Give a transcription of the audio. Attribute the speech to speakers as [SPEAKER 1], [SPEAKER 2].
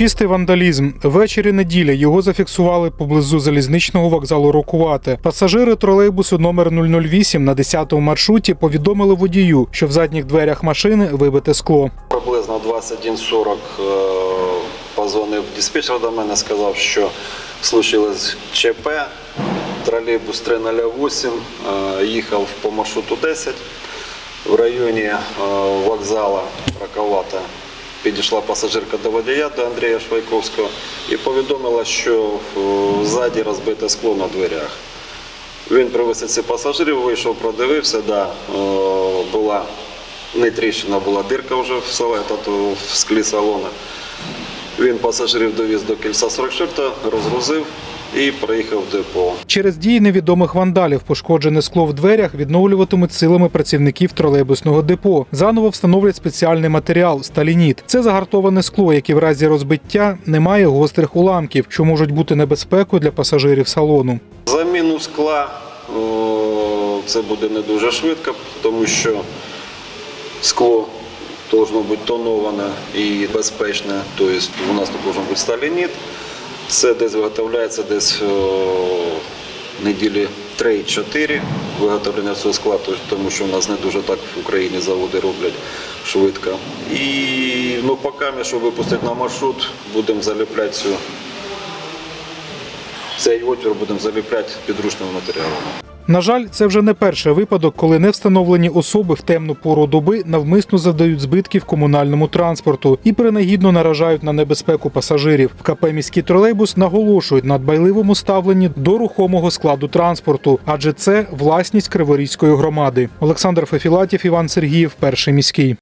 [SPEAKER 1] Чистий вандалізм. Ввечері неділя його зафіксували поблизу залізничного вокзалу Рокувате. Пасажири тролейбусу номер 008 на 10-му маршруті повідомили водію, що в задніх дверях машини вибите скло.
[SPEAKER 2] Приблизно 21.40 е, позвонив диспетчер до мене, сказав, що случилось ЧП. Тролейбус 308 е, їхав по маршруту 10. В районі е, вокзала Раковата підійшла пасажирка до водія до Андрія Швайковського і повідомила, що е, ззаді розбите скло на дверях. Він привез ці пасажирів, вийшов, продивився, да, е, була не тріщина, була дирка вже в тобто в склі салона. Він пасажирів довіз до кільця 44, розгрузив і приїхав в депо.
[SPEAKER 1] Через дії невідомих вандалів пошкоджене скло в дверях відновлюватимуть силами працівників тролейбусного депо. Заново встановлять спеціальний матеріал сталініт. Це загартоване скло, яке в разі розбиття не має гострих уламків, що можуть бути небезпекою для пасажирів салону.
[SPEAKER 2] Заміну скла це буде не дуже швидко, тому що скло должно бути тоноване і безпечне. Тобто у нас тут должен бути сталініт. Це десь виготовляється десь неділі 3-4 виготовлення цього скла, тобто, тому що у нас не дуже так в Україні заводи роблять швидко. І ну, поки щоб випустити на маршрут, будемо заліпляти цю цей отвір будемо заліпляти підручними матеріалами.
[SPEAKER 1] На жаль, це вже не перший випадок, коли невстановлені особи в темну пору доби навмисно завдають збитків комунальному транспорту і принагідно наражають на небезпеку пасажирів. В КП міський тролейбус наголошують на дбайливому ставленні до рухомого складу транспорту, адже це власність Криворізької громади. Олександр Фефілатів, Іван Сергіїв, перший міський.